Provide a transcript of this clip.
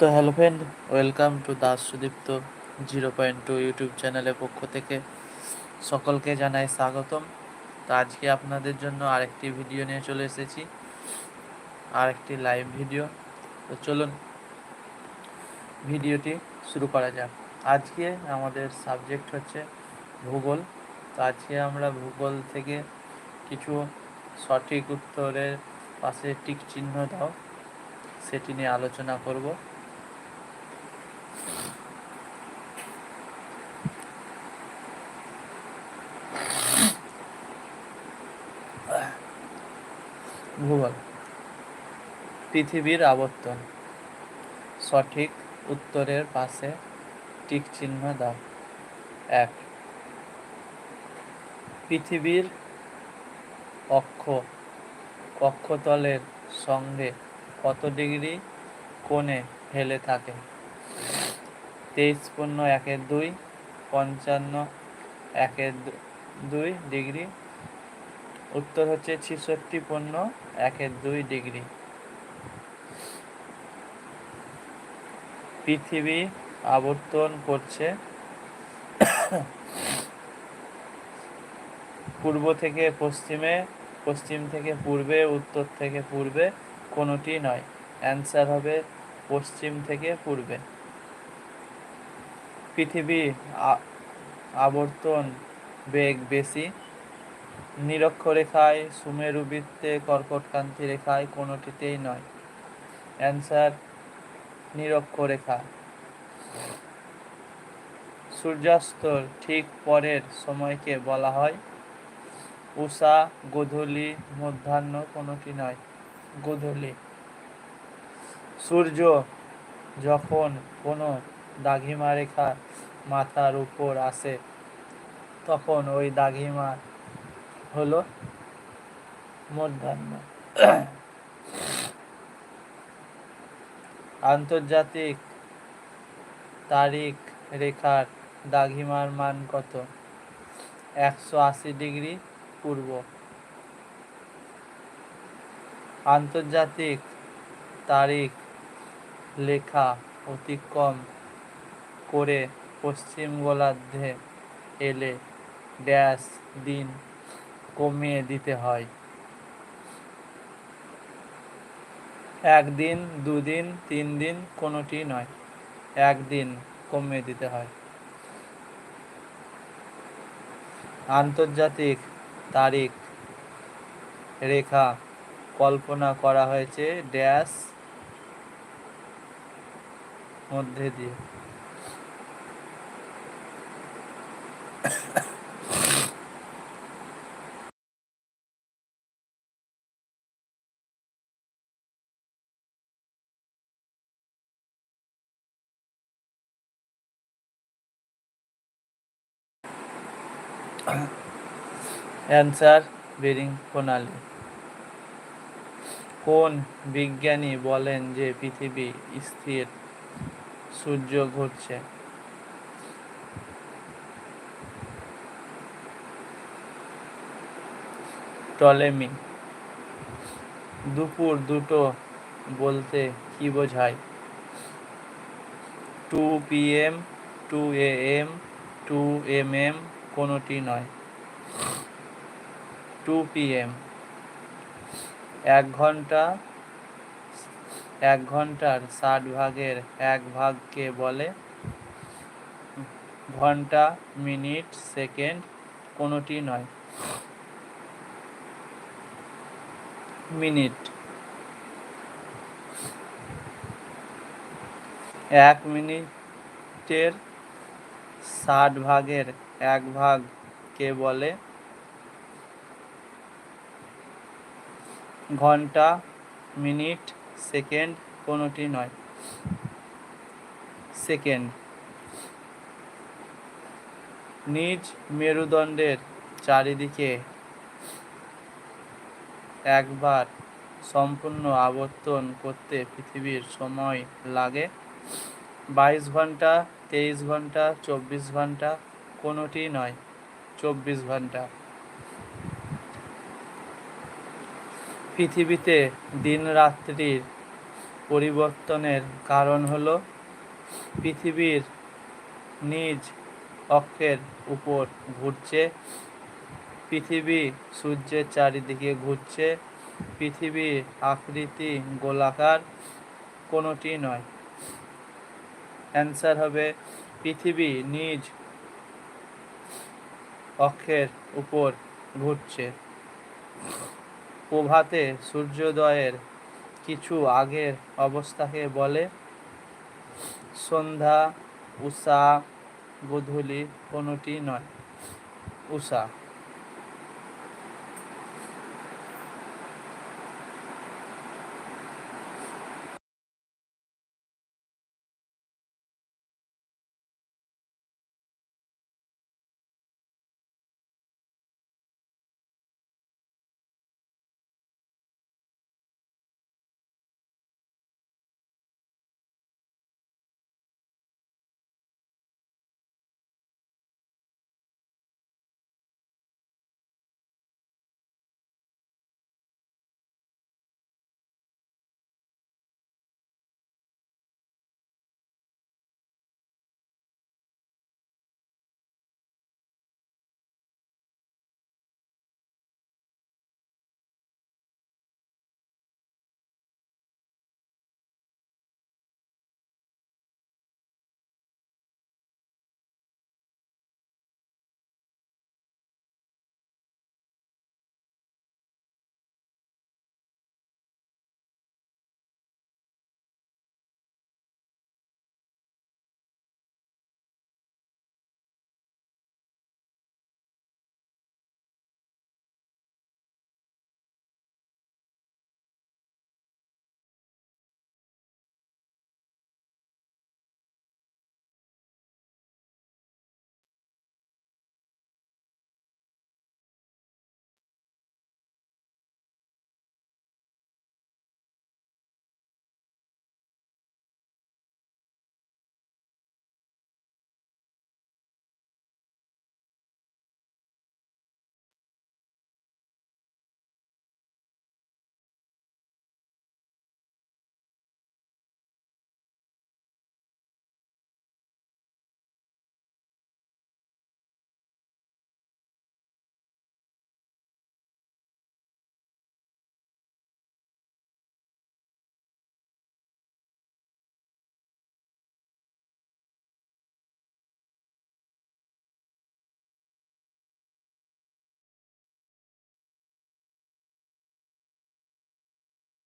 তো hello friend welcome to Das Sudipta zero point two YouTube চ্যানেলের পক্ষ থেকে সকলকে জানাই স্বাগতম। তো আজকে আপনাদের জন্য আরেকটি ভিডিও নিয়ে চলে এসেছি, আরেকটি লাইভ ভিডিও তো চলুন ভিডিওটি শুরু করা যাক। আজকে আমাদের সাবজেক্ট হচ্ছে ভূগোল। তো আজকে আমরা ভূগোল থেকে কিছু সঠিক উত্তরের পাশে টিক চিহ্ন দাও, সেটি নিয়ে আলোচনা করব ভূগোল পৃথিবীর আবর্তন। সঠিক উত্তরের পাশে টিক চিহ্ন দাও। এক। পৃথিবীর অক্ষ, অক্ষতলের সঙ্গে কত ডিগ্রি কোণে হেলে থাকে? তেইশ পূর্ণ একের দুই, পঞ্চান্ন একের দুই ডিগ্রি। উত্তর হচ্ছে ছেষট্টি পূর্ণ একের দুই ডিগ্রি। পৃথিবী আবর্তন করছে। পূর্ব থেকে পশ্চিমে, পশ্চিম থেকে পূর্বে, উত্তর থেকে পূর্বে কোনোটি নয়। অ্যান্সার হবে পশ্চিম থেকে পূর্বে। পৃথিবী আবর্তন বেগ বেশি। নিরক্ষরেখায় সুমেরু বৃত্তে কর্কটকান্তি রেখায় কোনোটিতেই নয়। অ্যান্সার নিরক্ষরেখা সূর্যাস্তর ঠিক পরের সময়কে বলা হয় উষা গোধূলি, মধ্যাহ্ন কোনোটি নয়, গোধূলি। সূর্য যখন কোনো দাঘিমা রেখা মাথার উপর আসে, তখন ওই দাঘিমা হলো মধ্যাহ্ন। আন্তর্জাতিক তারিখ রেখার দাঘিমার মান কত? একশো আশি ডিগ্রি পূর্ব। আন্তর্জাতিক তারিখ লেখা অতিক্রম করে পশ্চিম গোলার্ধে এলে ড্যাশ দিন কমিয়ে দিতে হয়। একদিন, দুদিন তিন দিন কোনোটি নয়। একদিন কমিয়ে দিতে হয়। আন্তর্জাতিক তারিখ রেখা কল্পনা করা হয়েছে ড্যাশ মধ্যে দিয়ে। অ্যান্সার বেরিং প্রণালী কোন বিজ্ঞানী বলেন যে পৃথিবী স্থির? সূর্য ঘুরছে টলেমি। দুপুর দুটো বলতে কি বোঝায়? Two PM two, AM two M, M M M কোনোটি নয়। টু পি এম এক ঘণ্টা, এক ঘণ্টার ষাট ভাগের এক ভাগকে বলে ঘণ্টা, মিনিট, সেকেন্ড, কোনোটি নয়। মিনিট। এক মিনিটের ষাট ভাগের এক ভাগ কে বলে? ঘণ্টা, মিনিট, সেকেন্ড কোনোটি নয়। সেকেন্ড। নিজ মেরুদণ্ডের চারিদিকে একবার সম্পূর্ণ আবর্তন করতে পৃথিবীর সময় লাগে। বাইশ ঘণ্টা, তেইশ ঘণ্টা, চব্বিশ ঘণ্টা কোনোটি নয়, চব্বিশ ঘণ্টা পৃথিবীতে দিন রাত্রির পরিবর্তনের কারণ হল পৃথিবীর নিজ অক্ষের উপর ঘুরছে, পৃথিবী সূর্যের চারিদিকে ঘুরছে পৃথিবীর আকৃতি গোলাকার, কোনোটি নয়। অ্যান্সার হবে, পৃথিবী নিজ অক্ষের উপর ঘুরছে। প্রভাতে সূর্যোদয়ের কিছু আগের অবস্থাকে বলে সন্ধ্যা, উষা, গধূলি, কোনোটি নয়। উষা